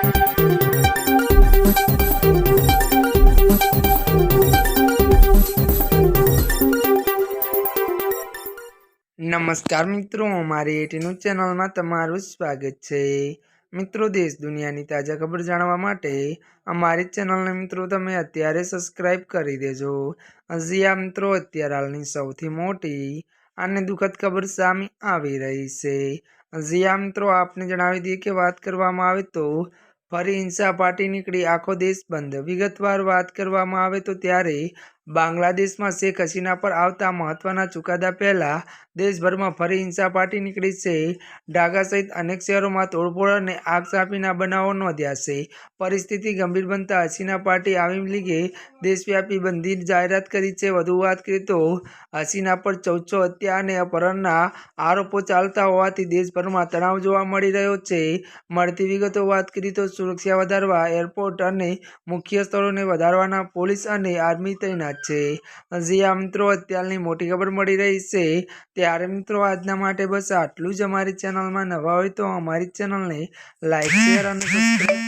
નમસ્કાર મિત્રો, અમારી એટીનું ચેનલમાં તમારું સ્વાગત છે. મિત્રો, દેશ દુનિયાની તાજા ખબર જાણવા માટે અમારી ચેનલને મિત્રો તમે અત્યારે સબસ્ક્રાઈબ કરી દેજો. હજી આ મિત્રો અત્યારે હાલની સૌથી મોટી અને દુઃખદ ખબર સામે આવી રહી છે. હજી આ મિત્રો આપને જણાવી દઈએ કે વાત કરવામાં આવે તો ફરી હિંસા પાર્ટી નીકળી આખો દેશ બંધ. વિગતવાર વાત કરવામાં આવે તો ત્યારે બાંગ્લાદેશમાં શેખ હસીના પર આવતા મહત્વના ચુકાદા પહેલા દેશભરમાં ફરી હિંસા પાર્ટી નીકળી છે. ઢાકા સહિત અનેક શહેરોમાં તોડફોડ અને આગ ચાંપીના બનાવો નોંધ્યા છે. પરિસ્થિતિ ગંભીર બનતા હસીના પાર્ટી આવામી લીગે દેશવ્યાપી બંધી જાહેરાત કરી છે. વધુ વાત કરીએ તો હસીના પર ચૌદસો હત્યા અને અપહરણના આરોપો ચાલતા હોવાથી દેશભરમાં તણાવ જોવા મળી રહ્યો છે. મળતી વિગતો વાત કરી તો સુરક્ષા વધારવા, એરપોર્ટ અને મુખ્ય સ્થળોને વધારવાના પોલીસ અને આર્મી તૈનાત છે. હજી આ મિત્રો અત્યારની મોટી ખબર મળી રહી છે. ત્યારે મિત્રો આજના માટે બસ આટલું જ અમારી ચેનલમાં નવા હોય તો અમારી ચેનલને લાઈક, શેર અને સબસ્ક્રાઈબ